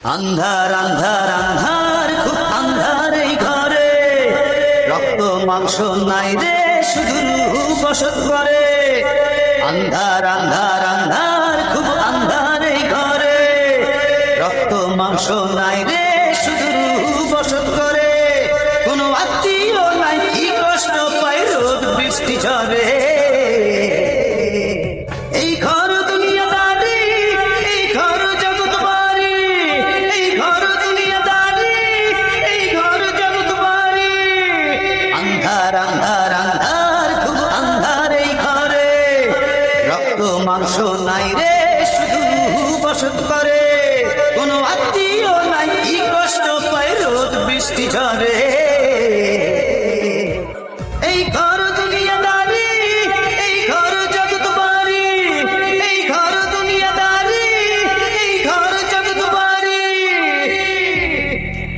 আন্ধার আন্ধার আন্ধার খুব আন্ধার এই ঘরে। রক্ত, মাংস নাই রে, শুধু বসত করে আন্ধার আন্ধার আন্ধার খুব আন্ধার এই ঘরে। রক্ত, মাংস নাই রে, শুধু বসত করে কোনো আত্মীয় নাই, কি কষ্ট পাই রোদ বৃষ্টি ঝরে। মাংস নাই রে, শুধু বসত করে। কোনো আত্মীয় নাই, কষ্ট পায় রোদ বৃষ্টি ঝরে এই ঘর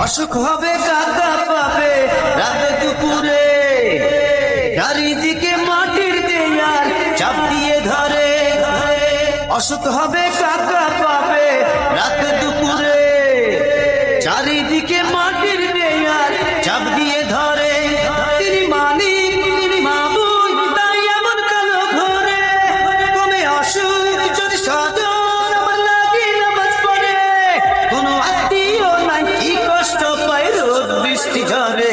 অসুখ হবে কাকা পাবে রাত দুপুরে। চারিদিকে অসুখ হবে কাকা পাবে। রাত দুপুরে চারিদিকে মাটির দেয়াল চাপ দিয়ে ধরে। তিনি মালিক, তিনি অসুখ, যদি কি কষ্ট পায় রোদ বৃষ্টি ঝরে।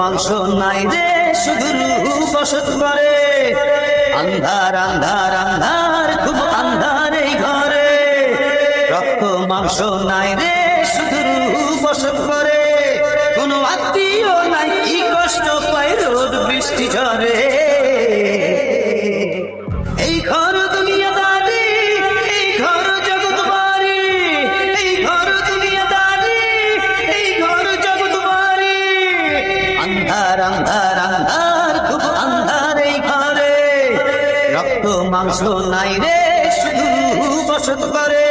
মাংস নাই রে, শুধু বসত করে। আন্ধার আন্ধার আন্ধার, খুব আন্ধার এই ঘরে। রক্ত, মাংস নাই রে, শুধু বসত করে। কোনো আত্মীয় নাই, কি কষ্ট পায় রোদ বৃষ্টি ঝরে আন্ধার আন্ধার খুব আন্ধার এই ঘরে। রক্ত মাংস নাই রে শুধু বসত করে